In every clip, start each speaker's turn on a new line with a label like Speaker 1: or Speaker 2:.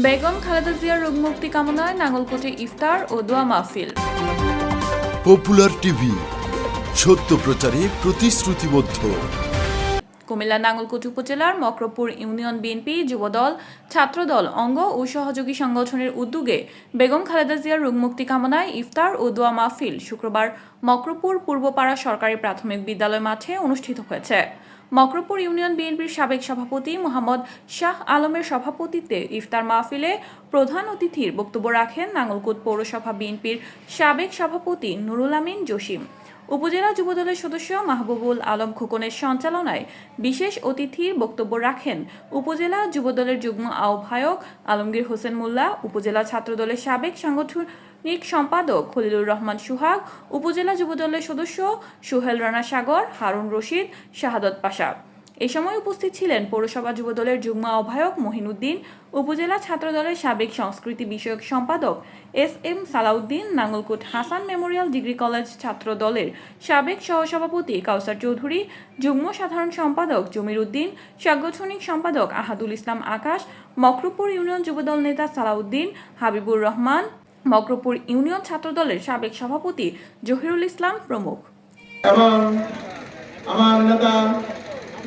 Speaker 1: বেগম খালেদা জিয়ার রোগমুক্তি কামনায় নাঙ্গলকোটে ইফতার ও দোয়া মাহফিল।
Speaker 2: পপুলার টিভি সত্য প্রচারে প্রতিশ্রুতিবদ্ধ।
Speaker 1: কুমিল্লা নাঙ্গলকোট উপজেলার মক্রপুর ইউনিয়ন বিএনপি যুবদল ছাত্রদল অঙ্গ ও সহযোগী সংগঠনের উদ্যোগে বেগম খালেদা জিয়ার রোগমুক্তি কামনায় ইফতার ও দোয়া মাহফিল শুক্রবার মক্রপুর পূর্বপাড়া সরকারি প্রাথমিক বিদ্যালয় মাঠে অনুষ্ঠিত হয়েছে। মক্রপুর ইউনিয়ন বিএনপির সাবেক সভাপতি মোহাম্মদ শাহ আলমের সভাপতিত্বে ইফতার মাহফিলে প্রধান অতিথির বক্তব্য রাখেন নাঙ্গলকোট পৌরসভা বিএনপির সাবেক সভাপতি নুরুল আমিন জসিম। উপজেলা যুবদলের সদস্য মাহবুবুল আলম খোকনের সঞ্চালনায় বিশেষ অতিথির বক্তব্য রাখেন উপজেলা যুবদলের যুগ্ম আহ্বায়ক আলমগীর হোসেন মোল্লা, উপজেলা ছাত্রদলের সাবেক সাংগঠনিক সম্পাদক খলিলুর রহমান সুহাগ, উপজেলা যুবদলের সদস্য সোহেল রানা সাগর, হারুন রশিদ, শাহাদত পাশা। এ সময় উপস্থিত ছিলেন পৌরসভা যুবদলের যুগ্ম আহ্বায়ক মহিনুদ্দিন, উপজেলা ছাত্রদলের সাবেক সংস্কৃতি বিষয়ক সম্পাদক S M Salauddin, Nangalkot Hasan memorial degree college ছাত্র দলের সাবেক সহসভাপতি কাউসার চৌধুরী, যুগ্ম সাধারণ সম্পাদক জমির উদ্দিন, সাংগঠনিক সম্পাদক আহাদুল ইসলাম আকাশ, মকরপুর ইউনিয়ন যুবদল নেতা সালাউদ্দিন, হাবিবুর রহমান মকরপুর ইউনিয়ন ছাত্রদলের সাবেক সভাপতি জহিরুল ইসলাম প্রমুখ।
Speaker 3: এবং আমার নেতা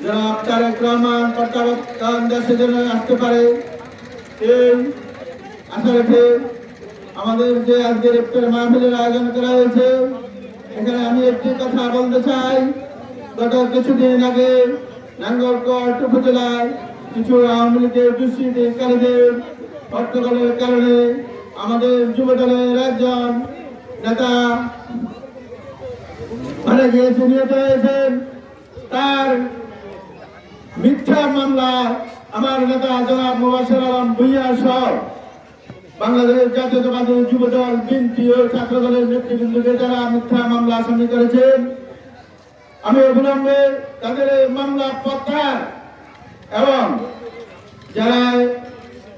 Speaker 3: জনাব তারেক রহমান প্রত্যাবর্তন দেশের জন্য আসতে পারে। এই আশা রেখে আমাদের যে আজকের ইফতার মাহফিলের আয়োজন করা হয়েছে, এখানে আমি একটি কথা বলতে চাই। গত কিছুদিন আগে নাঙ্গলকোট উপজেলায় কিছু আওয়ামী লীগের দুষ্কৃতিকারীদের হট্টগোলের কারণে আমাদের যুব দলের একজন নেতা মারা গিয়েছে, নিহত হয়েছেন। তার মিথ্যা মামলা আমার নেতা জনাব মুবাসির আলম ভুইয়া সহ বাংলাদেশ জাতীয়তাবাদী যুব দল, বিএনপি ও ছাত্র দলের নেতৃবৃন্দকে যারা মিথ্যা মামলা আসামি করেছেন, আমি অবিলম্বে তাদের মামলা প্রত্যাহার এবং যারা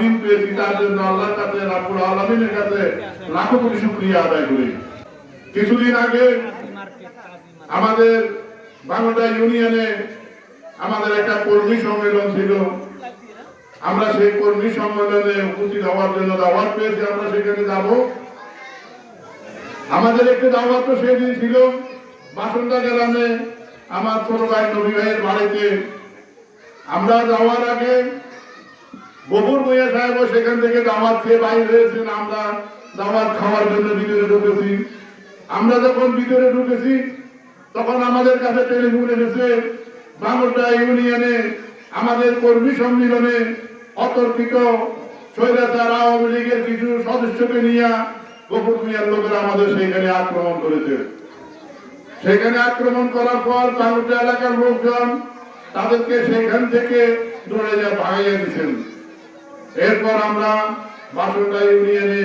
Speaker 4: স্বাধীন পেয়েছি তার জন্য আল্লাহর কাছে রাবুল আলমিনের কাছে লাখো কোটি শুক্রিয়া আদায় করি। কিছুদিন আগে আমাদের বাংলা ইউনিয়নে আমাদের একটা কর্মী সম্মেলন ছিল। আমরা সেই কর্মী সম্মেলনে উপস্থিত হওয়ার জন্য দাওয়াত পেয়েছি, আমরা সেখানে যাব। আমাদের একটি দাওয়াত তো সেদিন ছিল। বাসন্তা গ্রামে আমার ছোট ভাই নবী ভাইয়ের বাড়িতে আমরা যাওয়ার আগে গফুর ভূঁইয়া সাহেব সেখান থেকে দাওয়াত খেয়ে বাইরে হয়েছেন। আমরা দাওয়াত খাওয়ার জন্য ভিতরে ঢুকেছি। আমরা যখন ভিতরে ঢুকেছি, তখন আমাদের কাছে টেলিফোন এসেছে, বাংলা ইউনিয়নে আমাদের কর্মী সম্মেলনে অতর্কিত স্বৈরাচার আওয়ামী লীগের কিছু সদস্যকে নিয়ে গফুর মিয়ার লোকেরা আমাদের সেইখানে আক্রমণ করেছে। সেখানে আক্রমণ করার পর বাংলা এলাকার লোকজন তাদেরকে সেখান থেকে দৌড়ে যা ভাগাইয়া দিচ্ছেন এরপর আমরা বাসুন্ডা ইউনিয়নে